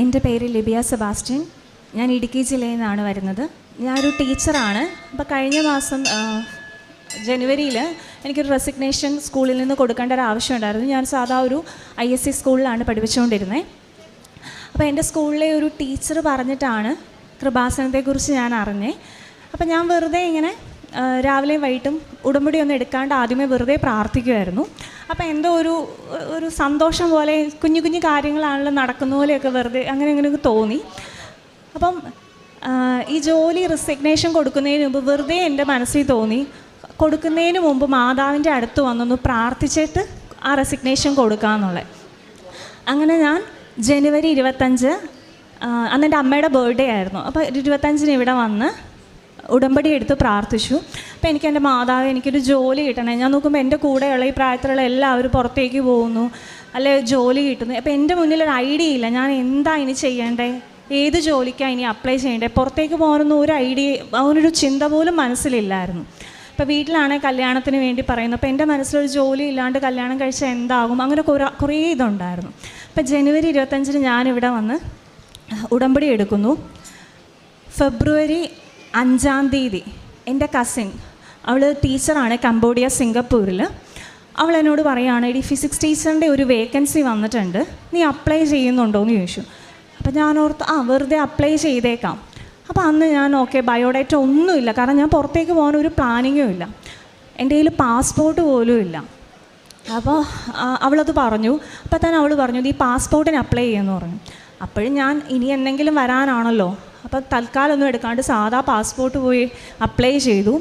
എന്റെ പേര് Libya Sebastian. ഞാൻ ഇടുക്കി ജില്ലയിൽ നിന്നാണ് വരുന്നത്. ഞാനൊരു ടീച്ചറാണ്. അപ്പോൾ കഴിഞ്ഞ മാസം ജനുവരിയിൽ എനിക്കൊരു റെസിഗ്നേഷൻ സ്കൂളിൽ നിന്ന് കൊടുക്കേണ്ട ഒരു ആവശ്യമുണ്ടായിരുന്നു ഞാൻ സാധാ ഒരു ഐ എസ് സി സ്കൂളിലാണ് പഠിപ്പിച്ചുകൊണ്ടിരുന്നത് അപ്പോൾ എന്റെ സ്കൂളിലെ ഒരു ടീച്ചർ പറഞ്ഞിട്ടാണ് കൃപാസനത്തെക്കുറിച്ച് ഞാൻ അറിഞ്ഞേ. അപ്പം ഞാൻ വെറുതെ ഇങ്ങനെ രാവിലെയും വൈകിട്ടും ഉടമ്പടി ഒന്നും എടുക്കാണ്ട് ആദ്യമേ വെറുതെ പ്രാർത്ഥിക്കുമായിരുന്നു അപ്പോൾ എന്തോ ഒരു ഒരു സന്തോഷം പോലെ കുഞ്ഞു കുഞ്ഞു കാര്യങ്ങളാണല്ലോ നടക്കുന്ന പോലെയൊക്കെ വെറുതെ അങ്ങനെ ഇങ്ങനെയൊക്കെ തോന്നി. അപ്പം ഈ ജോലി റിസിഗ്നേഷൻ കൊടുക്കുന്നതിന് മുമ്പ് വെറുതെ എന്റെ മനസ്സിൽ തോന്നി കൊടുക്കുന്നതിന് മുമ്പ് മാതാവിന്റെ അടുത്ത് വന്നൊന്ന് പ്രാർത്ഥിച്ചിട്ട് ആ റെസിഗ്നേഷൻ കൊടുക്കാമെന്നുള്ളത് അങ്ങനെ ഞാൻ ജനുവരി ഇരുപത്തഞ്ച് അന്ന് എന്റെ അമ്മയുടെ ബർത്ത്ഡേ ആയിരുന്നു. അപ്പോൾ ഇരുപത്തഞ്ചിന് ഇവിടെ വന്ന് ഉടമ്പടി എടുത്ത് പ്രാർത്ഥിച്ചു. അപ്പോൾ എനിക്ക് എന്റെ മാതാവ് എനിക്കൊരു ജോലി കിട്ടണേ. ഞാൻ നോക്കുമ്പോൾ എന്റെ കൂടെയുള്ള ഈ പ്രായത്തിലുള്ള എല്ലാവരും പുറത്തേക്ക് പോകുന്നു. അല്ലെ ജോലി കിട്ടുന്നു. അപ്പോൾ എന്റെ മുന്നിൽ ഒരു ഐഡിയ ഇല്ല. ഞാൻ എന്താ ഇനി ചെയ്യേണ്ടേ? ഏത് ജോലിക്കാണ് ഇനി അപ്ലൈ ചെയ്യേണ്ടേ? പുറത്തേക്ക് പോകാനൊന്നും ഒരു ഐഡിയ അവനൊരു ചിന്ത പോലും മനസ്സിലില്ലായിരുന്നു. അപ്പോൾ വീട്ടിലാണെങ്കിൽ കല്യാണത്തിന് വേണ്ടി പറയുന്നു അപ്പോൾ എന്റെ മനസ്സിലൊരു ജോലി ഇല്ലാണ്ട് കല്യാണം കഴിച്ചാൽ എന്താകും? അങ്ങനെ കുറേ കുറേ ഇതുണ്ടായിരുന്നു. അപ്പോൾ ജനുവരി ഇരുപത്തഞ്ചിന് ഞാനിവിടെ വന്ന് ഉടമ്പടി എടുക്കുന്നു. ഫെബ്രുവരി അഞ്ചാം തീയതി എന്റെ കസിൻ അവൾ ടീച്ചറാണ് കംബോഡിയ സിംഗപ്പൂരിൽ അവൾ എന്നോട് പറയുകയാണ് എടി ഫിസിക്സ് ടീച്ചറിന്റെ ഒരു വേക്കൻസി വന്നിട്ടുണ്ട്. നീ അപ്ലൈ ചെയ്യുന്നുണ്ടോ എന്ന് ചോദിച്ചു. അപ്പം ഞാൻ ഓർത്ത് ആ വെറുതെ അപ്ലൈ ചെയ്തേക്കാം. അപ്പോൾ അന്ന് ഞാൻ ഓക്കെ ബയോഡേറ്റ ഒന്നുമില്ല കാരണം ഞാൻ പുറത്തേക്ക് പോകാൻ ഒരു പ്ലാനിങ്ങും ഇല്ല. എന്റെ കയ്യിൽ പാസ്പോർട്ട് പോലും ഇല്ല. അപ്പോൾ അവളത് പറഞ്ഞു. അപ്പോൾ തന്നെ അവൾ പറഞ്ഞു നീ പാസ്പോർട്ടിന് അപ്ലൈ ചെയ്യുമെന്ന് പറഞ്ഞു. അപ്പോഴും ഞാൻ ഇനി എന്തെങ്കിലും വരാനാണല്ലോ. അപ്പോൾ തൽക്കാലമൊന്നും എടുക്കാണ്ട് സാധാ പാസ്പോർട്ട് പോയി അപ്ലൈ ചെയ്തു.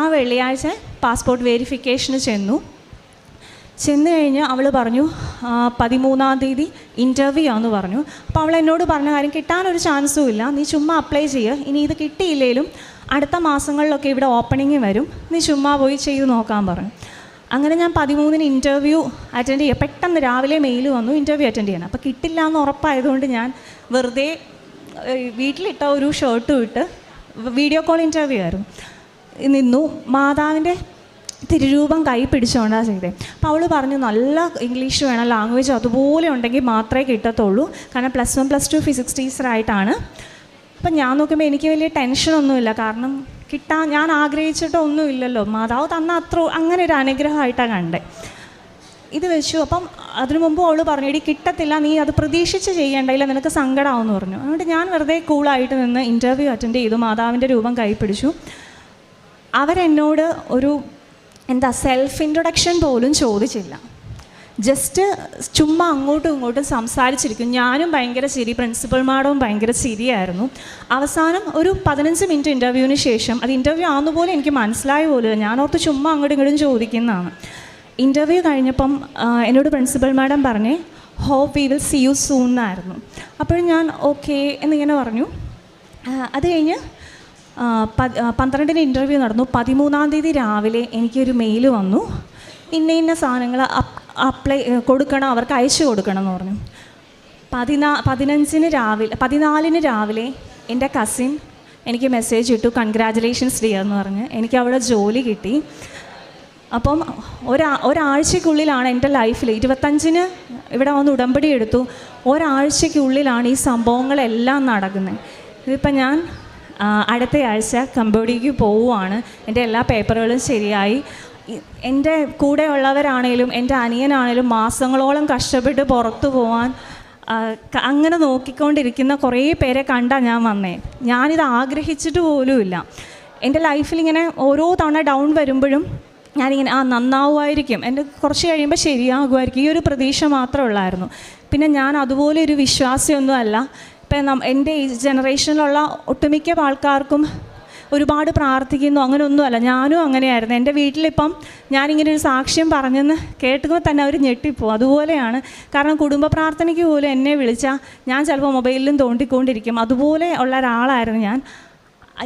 ആ വെള്ളിയാഴ്ച പാസ്പോർട്ട് വെരിഫിക്കേഷന് ചെന്നു. ചെന്ന് കഴിഞ്ഞ് അവൾ പറഞ്ഞു പതിമൂന്നാം തീയതി ഇന്റർവ്യൂ ആണെന്ന് പറഞ്ഞു. അപ്പോൾ അവൾ എന്നോട് പറഞ്ഞ കാര്യം കിട്ടാനൊരു ചാൻസും ഇല്ല. നീ ചുമ്മാ അപ്ലൈ ചെയ്യുക ഇനി ഇത് കിട്ടിയില്ലേലും അടുത്ത മാസങ്ങളിലൊക്കെ ഇവിടെ ഓപ്പണിങ് വരും. നീ ചുമ്മാ പോയി ചെയ്ത് നോക്കാൻ പറഞ്ഞു. അങ്ങനെ ഞാൻ പതിമൂന്നിന് ഇന്റർവ്യൂ അറ്റൻഡ് ചെയ്യുക പെട്ടെന്ന് രാവിലെ മെയിൽ വന്നു ഇന്റർവ്യൂ അറ്റൻഡ് ചെയ്യണം. അപ്പോൾ കിട്ടില്ല എന്ന് ഉറപ്പായതുകൊണ്ട് ഞാൻ വെറുതെ വീട്ടിലിട്ട ഒരു ഷർട്ടും ഇട്ട് വീഡിയോ കോൾ ഇന്റർവ്യൂ ആയിരുന്നു. നിന്നു. മാതാവിന്റെ തിരുരൂപം കൈ പിടിച്ചുകൊണ്ടാണ് ചെയ്തത് അപ്പോൾ അവൾ പറഞ്ഞു നല്ല ഇംഗ്ലീഷ് വേണം ലാംഗ്വേജ് അതുപോലെ ഉണ്ടെങ്കിൽ മാത്രമേ കിട്ടത്തുള്ളൂ. കാരണം plus one plus two physics ടീച്ചറായിട്ടാണ് അപ്പം ഞാൻ നോക്കുമ്പോൾ എനിക്ക് വലിയ ടെൻഷനൊന്നുമില്ല കാരണം കിട്ടാൻ ഞാൻ ആഗ്രഹിച്ചിട്ടൊന്നുമില്ലല്ലോ. മാതാവ് തന്ന അത്ര അങ്ങനെ ഒരു അനുഗ്രഹമായിട്ടാണ് കണ്ടേ. ഇത് വെച്ചു. അപ്പം അതിനു മുമ്പ് അവൾ പറഞ്ഞു എടി കിട്ടത്തില്ല നീ അത് പ്രതീക്ഷിച്ച് ചെയ്യേണ്ടയില്ല നിനക്ക് സങ്കടമാവെന്ന് പറഞ്ഞു. അതുകൊണ്ട് ഞാൻ വെറുതെ കൂളായിട്ട് നിന്ന് ഇന്റർവ്യൂ അറ്റൻഡ് ചെയ്തു. മാതാവിന്റെ രൂപം കൈപ്പിടിച്ചു അവരെന്നോട് ഒരു എന്താ സെൽഫ് ഇൻട്രൊഡക്ഷൻ പോലും ചോദിച്ചില്ല. ജസ്റ്റ് ചുമ്മാ അങ്ങോട്ടും ഇങ്ങോട്ടും സംസാരിച്ചിരിക്കും. ഞാനും ഭയങ്കര ചിരി പ്രിൻസിപ്പൽ മാഡവും ഭയങ്കര ചിരിയായിരുന്നു. അവസാനം ഒരു പതിനഞ്ച് മിനിറ്റ് ഇന്റർവ്യൂവിന് ശേഷം അത് ഇന്റർവ്യൂ ആവുന്ന പോലെ എനിക്ക് മനസ്സിലായ പോലെ ഞാൻ ചുമ്മാ അങ്ങോട്ടും ഇങ്ങോട്ടും ചോദിക്കുന്നതാണ്. ഇന്റർവ്യൂ കഴിഞ്ഞപ്പം എന്നോട് പ്രിൻസിപ്പൽ മാഡം പറഞ്ഞേ hope we will see you soon എന്നായിരുന്നു. അപ്പോൾ ഞാൻ ഓക്കെ എന്നിങ്ങനെ പറഞ്ഞു. അത് കഴിഞ്ഞ് പന്ത്രണ്ടിന് ഇന്റർവ്യൂ നടന്നു. പതിമൂന്നാം തീയതി രാവിലെ എനിക്കൊരു മെയിൽ വന്നു. ഇന്ന ഇന്ന സാധനങ്ങൾ അപ്ലൈ കൊടുക്കണം അവർക്ക് അയച്ചു കൊടുക്കണം എന്ന് പറഞ്ഞു. പതിനാ പതിനഞ്ചിന് രാവിലെ പതിനാലിന് രാവിലെ എന്റെ കസിൻ എനിക്ക് മെസ്സേജ് ഇട്ടു കൺഗ്രാജുലേഷൻസ് ഡിയർ എന്ന് പറഞ്ഞ്. എനിക്ക് അവിടെ ജോലി കിട്ടി. അപ്പം ഒരാ ഒരാഴ്ചക്കുള്ളിലാണ് എന്റെ ലൈഫിൽ ഇരുപത്തഞ്ചിന് ഇവിടെ വന്ന് ഉടമ്പടി എടുത്തു ഒരാഴ്ചയ്ക്കുള്ളിലാണ് ഈ സംഭവങ്ങളെല്ലാം നടക്കുന്നത് ഇതിപ്പം ഞാൻ അടുത്ത ആഴ്ച കമ്പോഡിക്ക് പോവുകയാണ് എന്റെ എല്ലാ പേപ്പറുകളും ശരിയായി. എന്റെ കൂടെ കൂടെയുള്ളവരാണേലും എന്റെ അനിയനാണേലും മാസങ്ങളോളം കഷ്ടപ്പെട്ട് പുറത്തു പോകാൻ അങ്ങനെ നോക്കിക്കൊണ്ടിരിക്കുന്ന കുറേ പേരെ കണ്ടാണ് ഞാൻ വന്നേ. ഞാനിത് ആഗ്രഹിച്ചിട്ട് പോലുമില്ല. എന്റെ ലൈഫിൽ ഇങ്ങനെ ഓരോ തവണ ഡൗൺ വരുമ്പോഴും ഞാനിങ്ങനെ ആ നന്നാവുമായിരിക്കും. എന്റെ കുറച്ച് കഴിയുമ്പോൾ ശരിയാകുമായിരിക്കും. ഈ ഒരു പ്രതീക്ഷ മാത്രമേ ഉള്ളായിരുന്നു. പിന്നെ ഞാൻ അതുപോലെ ഒരു വിശ്വാസിയൊന്നുമല്ല ഇപ്പം നം എന്റെ ഈ ജനറേഷനിലുള്ള ഒട്ടുമിക്ക ആൾക്കാർക്കും ഒരുപാട് പ്രാർത്ഥിക്കുന്നു. അങ്ങനെയൊന്നുമല്ല ഞാനും അങ്ങനെയായിരുന്നു. എന്റെ വീട്ടിലിപ്പം ഞാനിങ്ങനെ ഒരു സാക്ഷ്യം പറഞ്ഞെന്ന് കേട്ടുമ്പോൾ തന്നെ അവർ ഞെട്ടിപ്പോവും. അതുപോലെയാണ്. കാരണം കുടുംബ പ്രാർത്ഥനയ്ക്ക് പോലും എന്നെ വിളിച്ചാൽ ഞാൻ ചിലപ്പോൾ മൊബൈലിലും തോണ്ടിക്കൊണ്ടിരിക്കും. അതുപോലെ ഉള്ള ഒരാളായിരുന്നു ഞാൻ.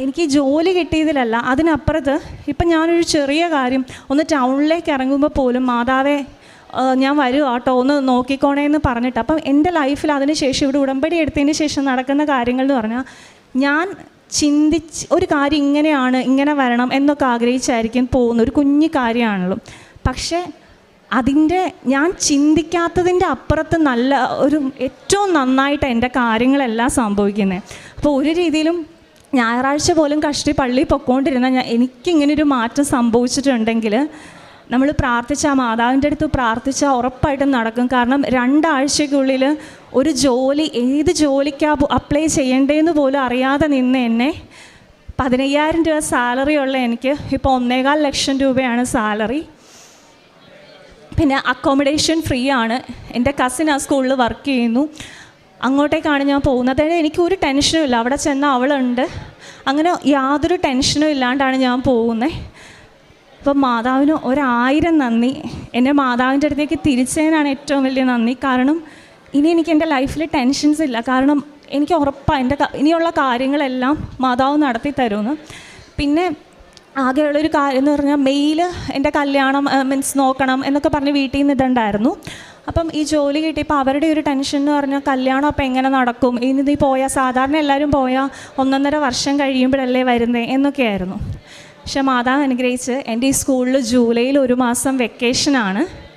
എനിക്ക് ജോലി കിട്ടിയതിലല്ല. അതിനപ്പുറത്ത് ഇപ്പം ഞാനൊരു ചെറിയ കാര്യം ഒന്ന് ടൗണിലേക്ക് ഇറങ്ങുമ്പോൾ പോലും മാതാവേ ഞാൻ വരും കേട്ടോ ഒന്ന് നോക്കിക്കോണേ എന്ന് പറഞ്ഞിട്ട്. അപ്പം എന്റെ ലൈഫിൽ അതിന് ശേഷം ഇവിടെ ഉടമ്പടി എടുത്തതിന് ശേഷം നടക്കുന്ന കാര്യങ്ങൾ എന്ന് പറഞ്ഞാൽ ഞാൻ ചിന്തിച്ച് ഒരു കാര്യം ഇങ്ങനെയാണ് ഇങ്ങനെ വരണം എന്നൊക്കെ ആഗ്രഹിച്ചായിരിക്കും പോകുന്ന ഒരു കുഞ്ഞു കാര്യമാണല്ലോ. പക്ഷേ അതിന്റെ ഞാൻ ചിന്തിക്കാത്തതിന്റെ അപ്പുറത്ത് നല്ല ഒരു ഏറ്റവും നന്നായിട്ട് എന്റെ കാര്യങ്ങളെല്ലാം സംഭവിക്കുന്നത്. അപ്പോൾ ഒരു രീതിയിലും ഞായറാഴ്ച പോലും കഷ്ടി പള്ളി പൊക്കോണ്ടിരുന്ന ഞാൻ എനിക്കിങ്ങനൊരു മാറ്റം സംഭവിച്ചിട്ടുണ്ടെങ്കിൽ നമ്മൾ പ്രാർത്ഥിച്ച ആ മാതാവിന്റെ അടുത്ത് പ്രാർത്ഥിച്ചാൽ ഉറപ്പായിട്ടും നടക്കും. കാരണം രണ്ടാഴ്ചയ്ക്കുള്ളിൽ ഒരു ജോലി ഏത് ജോലിക്കാ അപ്ലൈ ചെയ്യേണ്ടതെന്ന് പോലും അറിയാതെ നിന്ന് എന്നെ പതിനയ്യായിരം രൂപ സാലറി ഉള്ള എനിക്ക് ഇപ്പോൾ ഒന്നേകാൽ ലക്ഷം രൂപയാണ് സാലറി. പിന്നെ അക്കോമഡേഷൻ ഫ്രീ ആണ്. എന്റെ കസിൻ ആ സ്കൂളിൽ വർക്ക് ചെയ്യുന്നു. അങ്ങോട്ടേക്കാണ് ഞാൻ പോകുന്നത്. അതായത് എനിക്ക് ഒരു ടെൻഷനും ഇല്ല. അവിടെ ചെന്ന അവളുണ്ട്. അങ്ങനെ യാതൊരു ടെൻഷനും ഇല്ലാണ്ടാണ് ഞാൻ പോകുന്നത് അപ്പം മാതാവിന് ഒരായിരം നന്ദി. എന്റെ മാതാവിന്റെ അടുത്തേക്ക് തിരിച്ചതിനാണ് ഏറ്റവും വലിയ നന്ദി. കാരണം ഇനി എനിക്ക് എന്റെ ലൈഫിൽ ടെൻഷൻസ് ഇല്ല. കാരണം എനിക്ക് ഉറപ്പാണ് എന്റെ ഇനിയുള്ള കാര്യങ്ങളെല്ലാം മാതാവ് നടത്തി തരുമെന്ന്. പിന്നെ ആകെയുള്ളൊരു കാര്യം എന്ന് പറഞ്ഞാൽ മെയിൽ എന്റെ കല്യാണം മീൻസ് നോക്കണം എന്നൊക്കെ പറഞ്ഞ് വീട്ടിൽ നിന്ന് ഇതുണ്ടായിരുന്നു. അപ്പം ഈ ജോലി കിട്ടിയപ്പോൾ അവരുടെ ഒരു ടെൻഷൻ എന്ന് പറഞ്ഞാൽ കല്യാണം അപ്പം എങ്ങനെ നടക്കും? ഇനി നീ പോയാൽ സാധാരണ എല്ലാവരും പോയാൽ ഒന്നൊന്നര വർഷം കഴിയുമ്പോഴല്ലേ വരുന്നേ? എന്നൊക്കെയായിരുന്നു. പക്ഷെ മാതാവ് അനുഗ്രഹിച്ച് എന്റെ ഈ സ്കൂളിൽ ജൂലൈയിൽ ഒരു മാസം വെക്കേഷനാണ്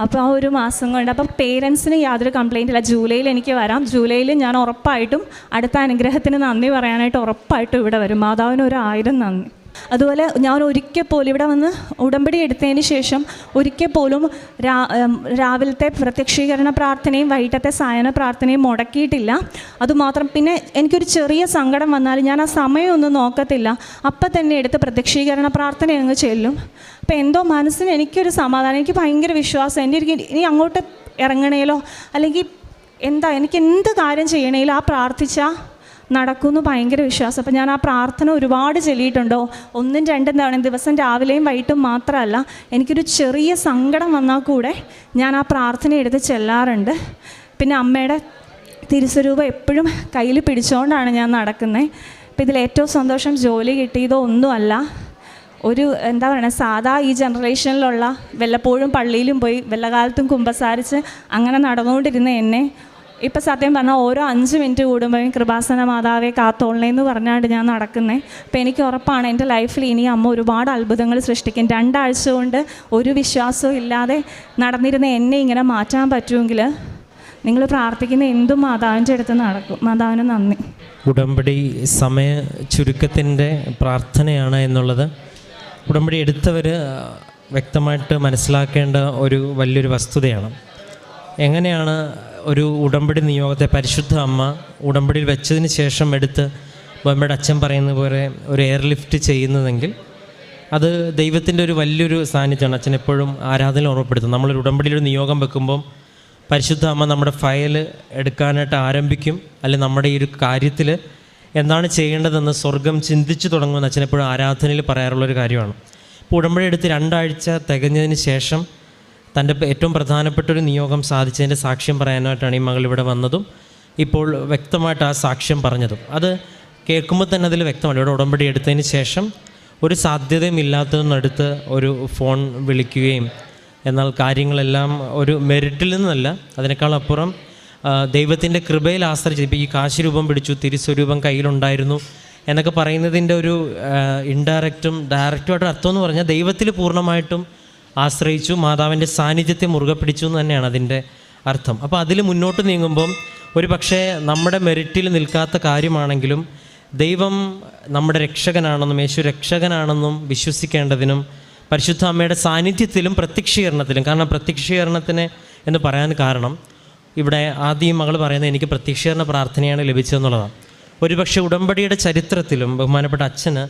അപ്പോൾ ആ ഒരു മാസം കൊണ്ട് അപ്പം പേരൻസിന് യാതൊരു കംപ്ലൈന്റ് ഇല്ല. ജൂലൈയിൽ എനിക്ക് വരാം. ജൂലൈയിൽ ഞാൻ ഉറപ്പായിട്ടും അടുത്ത അനുഗ്രഹത്തിന് നന്ദി പറയാനായിട്ട് ഉറപ്പായിട്ടും ഇവിടെ വരും. മാതാവിന് ഒരു ആയിരം നന്ദി. അതുപോലെ ഞാൻ ഒരിക്കൽ പോലും ഇവിടെ വന്ന് ഉടമ്പടി എടുത്തതിന് ശേഷം ഒരിക്കൽ പോലും രാവിലത്തെ പ്രത്യക്ഷീകരണ പ്രാർത്ഥനയും വൈകിട്ടത്തെ സായന പ്രാർത്ഥനയും മുടക്കിയിട്ടില്ല. അതുമാത്രം പിന്നെ എനിക്കൊരു ചെറിയ സങ്കടം വന്നാൽ ഞാൻ ആ സമയമൊന്നും നോക്കത്തില്ല. അപ്പം തന്നെ എടുത്ത് പ്രത്യക്ഷീകരണ പ്രാർത്ഥന അങ്ങ് ചെല്ലും. അപ്പം എന്തോ മനസ്സിന് എനിക്കൊരു സമാധാനം എനിക്ക് ഭയങ്കര വിശ്വാസം. എന്റെ എനിക്ക് ഇനി അങ്ങോട്ട് ഇറങ്ങണേലോ? അല്ലെങ്കിൽ എന്താ എനിക്ക് എന്ത് കാര്യം ചെയ്യണേലോ ആ പ്രാർത്ഥിച്ചാൽ നടക്കുമെന്ന് ഭയങ്കര വിശ്വാസം. അപ്പം ഞാൻ ആ പ്രാർത്ഥന ഒരുപാട് ചൊല്ലിയിട്ടുണ്ടോ? ഒന്നും രണ്ടും തവണ ദിവസം രാവിലെയും വൈകിട്ടും മാത്രമല്ല എനിക്കൊരു ചെറിയ സങ്കടം വന്നാൽ കൂടെ ഞാൻ ആ പ്രാർത്ഥന എടുത്ത് ചെല്ലാറുണ്ട്. പിന്നെ അമ്മയുടെ തിരുസ്വരൂപം എപ്പോഴും കയ്യിൽ പിടിച്ചുകൊണ്ടാണ് ഞാൻ നടക്കുന്നത് അപ്പം ഇതിൽ ഏറ്റവും സന്തോഷം ജോലി കിട്ടിയതോ ഒന്നുമല്ല. ഒരു എന്താ പറയുക സാധാ ഈ ജനറേഷനിലുള്ള വല്ലപ്പോഴും പള്ളിയിലും പോയി വല്ല കാലത്തും കുമ്പസാരിച്ച് അങ്ങനെ നടന്നുകൊണ്ടിരുന്ന എന്നെ ഇപ്പം സത്യം പറഞ്ഞാൽ ഓരോ അഞ്ച് മിനിറ്റ് കൂടുമ്പോഴും കൃപാസന മാതാവെ കാത്തോളണേ എന്ന് പറഞ്ഞാണ്ട് ഞാൻ നടക്കുന്നത് അപ്പോൾ എനിക്ക് ഉറപ്പാണ് എന്റെ ലൈഫിൽ ഇനി അമ്മ ഒരുപാട് അത്ഭുതങ്ങൾ സൃഷ്ടിക്കും. രണ്ടാഴ്ച കൊണ്ട് ഒരു വിശ്വാസവും ഇല്ലാതെ നടന്നിരുന്ന എന്നെ ഇങ്ങനെ മാറ്റാൻ പറ്റുമെങ്കിൽ നിങ്ങൾ പ്രാർത്ഥിക്കുന്ന എന്തും മാതാവിന്റെ അടുത്ത് നടക്കും. മാതാവിന് നന്ദി. ഉടമ്പടി സമയ ചുരുക്കത്തിന്റെ പ്രാർത്ഥനയാണ് എന്നുള്ളത്. ഉടമ്പടി എടുത്തവർ വ്യക്തമായിട്ട് മനസ്സിലാക്കേണ്ട ഒരു വലിയൊരു വസ്തുതയാണ്. എങ്ങനെയാണ് ഒരു ഉടമ്പടി നിയോഗത്തെ പരിശുദ്ധ അമ്മ ഉടമ്പടിയിൽ വെച്ചതിന് ശേഷം എടുത്ത് ബോംബയുടെ അച്ഛൻ പറയുന്ന പോലെ ഒരു എയർ ലിഫ്റ്റ് ചെയ്യുന്നതെങ്കിൽ അത് ദൈവത്തിന്റെ ഒരു വലിയൊരു സാന്നിധ്യമാണ് അച്ഛൻ എപ്പോഴും ആരാധന ഓർമ്മപ്പെടുത്തും നമ്മളൊരു ഉടമ്പടിയിൽ ഒരു നിയോഗം വെക്കുമ്പം പരിശുദ്ധ അമ്മ നമ്മുടെ ഫയൽ എടുക്കാനായിട്ട് ആരംഭിക്കും. അല്ലെങ്കിൽ നമ്മുടെ ഈ ഒരു കാര്യത്തിൽ എന്താണ് ചെയ്യേണ്ടതെന്ന് സ്വർഗം ചിന്തിച്ചു തുടങ്ങുമെന്ന് അച്ഛൻ എപ്പോഴും ആരാധനയിൽ പറയാറുള്ളൊരു കാര്യമാണ്. ഇപ്പോൾ ഉടമ്പടി എടുത്ത് രണ്ടാഴ്ച തികഞ്ഞതിന് ശേഷം തന്റെ ഏറ്റവും പ്രധാനപ്പെട്ട ഒരു നിയോഗം സാധിച്ചതിന്റെ സാക്ഷ്യം പറയാനായിട്ടാണ് ഈ മകൾ ഇവിടെ വന്നതും ഇപ്പോൾ വ്യക്തമായിട്ട് ആ സാക്ഷ്യം പറഞ്ഞതും. അത് കേൾക്കുമ്പോൾ തന്നെ അതിൽ വ്യക്തമാണ്. ഇവിടെ ഉടമ്പടി എടുത്തതിന് ശേഷം ഒരു സാധ്യതയും ഇല്ലാത്തതിനടുത്ത് ഒരു ഫോൺ വിളിക്കുകയും എന്നാൽ കാര്യങ്ങളെല്ലാം ഒരു മെറിറ്റിൽ നിന്നല്ല അതിനേക്കാൾ അപ്പുറം ദൈവത്തിന്റെ കൃപയിൽ ആശ്രയിച്ച് ഇപ്പോൾ ഈ കാശ് രൂപം പിടിച്ചു തിരുസ്വരൂപം കയ്യിലുണ്ടായിരുന്നു എന്നൊക്കെ പറയുന്നതിന്റെ ഒരു ഇൻഡയറക്റ്റും ഡയറക്റ്റുമായിട്ട് അർത്ഥം എന്ന് പറഞ്ഞാൽ ദൈവത്തിൽ പൂർണമായിട്ടും ആശ്രയിച്ചു മാതാവിന്റെ സാന്നിധ്യത്തെ മുറുകെ പിടിച്ചു എന്ന് തന്നെയാണ് അതിന്റെ അർത്ഥം. അപ്പോൾ അതിൽ മുന്നോട്ട് നീങ്ങുമ്പം ഒരു പക്ഷേ നമ്മുടെ മെറിറ്റിൽ നിൽക്കാത്ത കാര്യമാണെങ്കിലും ദൈവം നമ്മുടെ രക്ഷകനാണെന്നും യേശു രക്ഷകനാണെന്നും വിശ്വസിക്കേണ്ടതിനും പരിശുദ്ധ അമ്മയുടെ സാന്നിധ്യത്തിലും പ്രത്യക്ഷീകരണത്തിലും കാരണം പ്രത്യക്ഷീകരണത്തിന് എന്ന് പറയാൻ കാരണം ഇവിടെ ആദ്യം മകൾ പറയുന്നത് എനിക്ക് പ്രത്യക്ഷീകരണ പ്രാർത്ഥനയാണ് ലഭിച്ചതെന്നുള്ളതാണ്. ഒരുപക്ഷെ ഉടമ്പടിയുടെ ചരിത്രത്തിലും ബഹുമാനപ്പെട്ട അച്ഛന്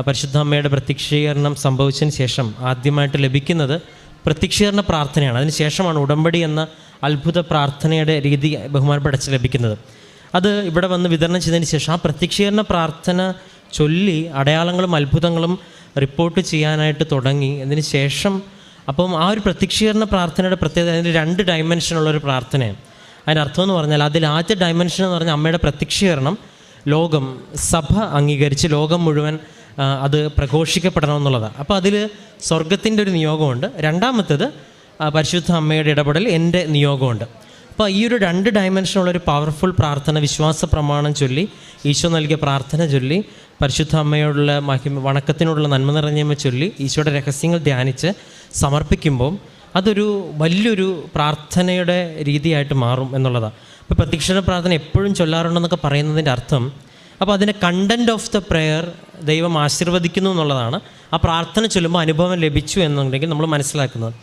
പരിശുദ്ധ അമ്മയുടെ പ്രത്യക്ഷീകരണം സംഭവിച്ചതിന് ശേഷം ആദ്യമായിട്ട് ലഭിക്കുന്നത് പ്രത്യക്ഷീകരണ പ്രാർത്ഥനയാണ്. അതിന് ശേഷമാണ് ഉടമ്പടി എന്ന അത്ഭുത പ്രാർത്ഥനയുടെ രീതി ബഹുമാനപ്പെട്ട അച്ഛൻ ലഭിക്കുന്നത്. അത് ഇവിടെ വന്ന് വിതരണം ചെയ്തതിന് ശേഷം ആ പ്രത്യക്ഷീകരണ പ്രാർത്ഥന ചൊല്ലി അടയാളങ്ങളും അത്ഭുതങ്ങളും റിപ്പോർട്ട് ചെയ്യാനായിട്ട് തുടങ്ങി. അതിന് ശേഷം അപ്പം ആ ഒരു പ്രത്യക്ഷീകരണ പ്രാർത്ഥനയുടെ പ്രത്യേകത അതിന് രണ്ട് ഡയമെൻഷനുള്ള ഒരു പ്രാർത്ഥനയാണ്. അതിന്റെ അർത്ഥം എന്ന് പറഞ്ഞാൽ അതിൽ ആദ്യ ഡയമെൻഷൻ എന്ന് പറഞ്ഞാൽ അമ്മയുടെ പ്രത്യക്ഷീകരണം ലോകം സഭ അംഗീകരിച്ച് ലോകം മുഴുവൻ അത് പ്രഘോഷിക്കപ്പെടണം എന്നുള്ളതാണ് അപ്പോൾ അതിൽ സ്വർഗത്തിന്റെ ഒരു നിയോഗമുണ്ട്. രണ്ടാമത്തേത് പരിശുദ്ധ അമ്മയുടെ ഇടപെടൽ എന്റെ നിയോഗമുണ്ട്. അപ്പോൾ ഈ ഒരു രണ്ട് ഡയമെൻഷനുള്ള ഒരു പവർഫുൾ പ്രാർത്ഥന വിശ്വാസ പ്രമാണം ചൊല്ലി ഈശോ നൽകിയ പ്രാർത്ഥന ചൊല്ലി പരിശുദ്ധ അമ്മയോടുള്ള മഹിമ വണക്കത്തിനോടുള്ള നന്മ നിറഞ്ഞമ്മ ചൊല്ലി ഈശോയുടെ രഹസ്യങ്ങൾ ധ്യാനിച്ച് സമർപ്പിക്കുമ്പോൾ അതൊരു വലിയൊരു പ്രാർത്ഥനയുടെ രീതിയായിട്ട് മാറും എന്നുള്ളതാണ് അപ്പോൾ പ്രത്യക്ഷണ പ്രാർത്ഥന എപ്പോഴും ചൊല്ലാറുണ്ടെന്നൊക്കെ പറയുന്നതിന്റെ അർത്ഥം അപ്പോൾ അതിന്റെ കണ്ടന്റ് ഓഫ് ദ പ്രെയർ ദൈവം ആശീർവദിക്കുന്നു എന്നുള്ളതാണ്. ആ പ്രാർത്ഥന ചൊല്ലുമ്പോൾ അനുഭവം ലഭിച്ചു എന്നുണ്ടെങ്കിൽ നമ്മൾ മനസ്സിലാക്കുന്നത്.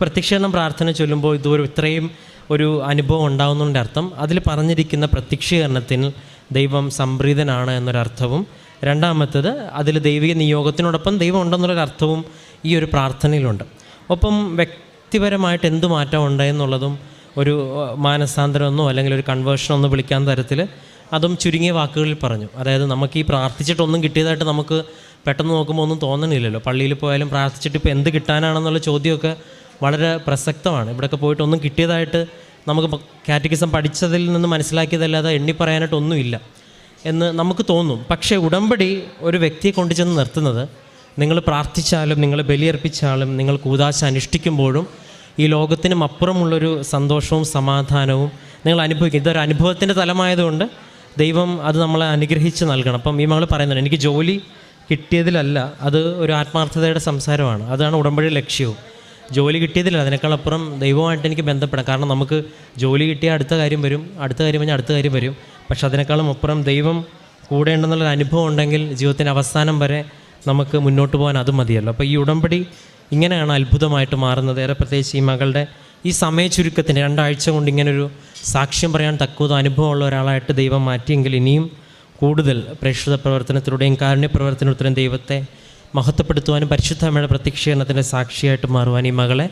പ്രത്യക്ഷീകരണം പ്രാർത്ഥന ചൊല്ലുമ്പോൾ ഇതുവരെ ഇത്രയും ഒരു അനുഭവം ഉണ്ടാകുന്നതിന്റെ അർത്ഥം അതിൽ പറഞ്ഞിരിക്കുന്ന പ്രത്യക്ഷീകരണത്തിൽ ദൈവം സംപ്രീതനാണ് എന്നൊരർത്ഥവും. രണ്ടാമത്തത് അതിൽ ദൈവിക നിയോഗത്തിനോടൊപ്പം ദൈവം ഉണ്ടെന്നുള്ളൊരർത്ഥവും ഈ ഒരു പ്രാർത്ഥനയിലുണ്ട്. ഒപ്പം വ്യക്തിപരമായിട്ട് എന്ത് മാറ്റം ഉണ്ട് എന്നുള്ളതും ഒരു മാനസാന്തരമെന്നോ അല്ലെങ്കിൽ ഒരു കൺവേർഷനൊന്നും വിളിക്കാൻ തരത്തിൽ അതും ചുരുങ്ങിയ വാക്കുകളിൽ പറഞ്ഞു. അതായത് നമുക്ക് ഈ പ്രാർത്ഥിച്ചിട്ടൊന്നും കിട്ടിയതായിട്ട് നമുക്ക് പെട്ടെന്ന് നോക്കുമ്പോൾ ഒന്നും തോന്നണില്ലല്ലോ. പള്ളിയിൽ പോയാലും പ്രാർത്ഥിച്ചിട്ട് ഇപ്പോൾ എന്ത് കിട്ടാനാണെന്നുള്ള ചോദ്യമൊക്കെ വളരെ പ്രസക്തമാണ്. ഇവിടെയൊക്കെ പോയിട്ട് ഒന്നും കിട്ടിയതായിട്ട് നമുക്ക് കാറ്റഗിസം പഠിച്ചതിൽ നിന്ന് മനസ്സിലാക്കിയതല്ലാതെ എണ്ണി പറയാനായിട്ടൊന്നുമില്ല എന്ന് നമുക്ക് തോന്നും. പക്ഷേ ഉടമ്പടി ഒരു വ്യക്തിയെ കൊണ്ടു ചെന്ന് നിർത്തുന്നത് നിങ്ങൾ പ്രാർത്ഥിച്ചാലും നിങ്ങൾ ബലിയർപ്പിച്ചാലും നിങ്ങൾ കൂതാശ അനുഷ്ഠിക്കുമ്പോഴും ഈ ലോകത്തിനും അപ്പുറമുള്ളൊരു സന്തോഷവും സമാധാനവും നിങ്ങൾ അനുഭവിക്കും. ഇതൊരു അനുഭവത്തിന്റെ തലമായതുകൊണ്ട് ദൈവം അത് നമ്മളെ അനുഗ്രഹിച്ച് നൽകണം. അപ്പം ഈ മകൾ പറയുന്നുണ്ട് എനിക്ക് ജോലി കിട്ടിയതിലല്ല അത് ഒരു ആത്മാർത്ഥതയുടെ സംസാരമാണ്. അതാണ് ഉടമ്പടി ലക്ഷ്യവും. ജോലി കിട്ടിയതില്ല അതിനേക്കാളപ്പുറം ദൈവമായിട്ട് എനിക്ക് ബന്ധപ്പെടാം. കാരണം നമുക്ക് ജോലി കിട്ടിയാൽ അടുത്ത കാര്യം വരും അടുത്ത കാര്യം കഴിഞ്ഞാൽ അടുത്ത കാര്യം വരും. പക്ഷെ അതിനേക്കാളും അപ്പുറം ദൈവം കൂടെ ഉണ്ടെന്നുള്ളൊരു അനുഭവം ഉണ്ടെങ്കിൽ ജീവിതത്തിന്റെ അവസാനം വരെ നമുക്ക് മുന്നോട്ട് പോകാൻ അത് മതിയല്ലോ. അപ്പോൾ ഈ ഉടമ്പടി ഇങ്ങനെയാണ് അത്ഭുതമായിട്ട് മാറുന്നത്. ഏറെ പ്രത്യേകിച്ച് ഈ മകളുടെ ഈ സമയ ചുരുക്കത്തിന് രണ്ടാഴ്ച കൊണ്ട് ഇങ്ങനൊരു സാക്ഷ്യം പറയാൻ തക്കതും അനുഭവമുള്ള ഒരാളായിട്ട് ദൈവം മാറ്റിയെങ്കിൽ ഇനിയും കൂടുതൽ പ്രേക്ഷിത പ്രവർത്തനത്തിലൂടെയും കാരുണ്യ പ്രവർത്തനത്തിലൂടെയും ദൈവത്തെ മഹത്വപ്പെടുത്തുവാനും പരിശുദ്ധമ്മയുടെ പ്രത്യക്ഷീകരണത്തിന്റെ സാക്ഷിയായിട്ട് മാറുവാൻ ഈ മകളെ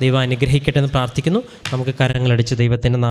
ദൈവം അനുഗ്രഹിക്കട്ടെ എന്ന് പ്രാർത്ഥിക്കുന്നു. നമുക്ക് കരങ്ങളടിച്ച് ദൈവത്തിന്റെ